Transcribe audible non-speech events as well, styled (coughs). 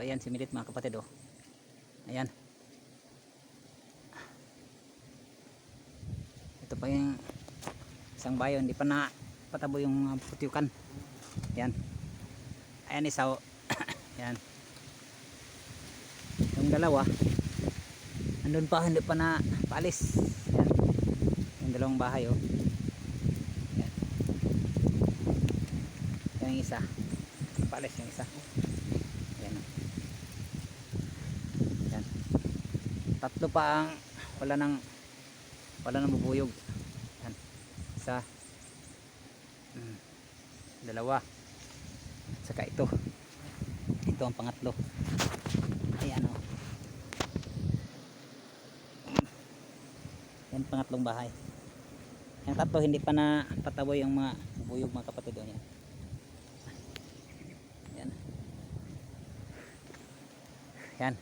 ayan si Milit mga kapatid oh. Ayan. Ito pa yung isang bayo, hindi pa na patabo yung putyukan. Ayan. Ayan isa oh. (coughs) Ayan. Yung dalawa, andun pa, hindi pa na paalis. Ayan. Yung dalawang bahay oh. Ayan. Yan yung isa. Paalis yung isa. Ayan. oh. Ayan. Tatlo pa ang wala nang wala nang bubuyog. Ayan. Isa. Mm. Dalawa. Saka ito. Ito ang pangatlo. Ayan o. Yan pangatlong bahay. Yung tatlo hindi pa na pataboy yung mga bubuyog mga kapatid o yan. Yan. Yan.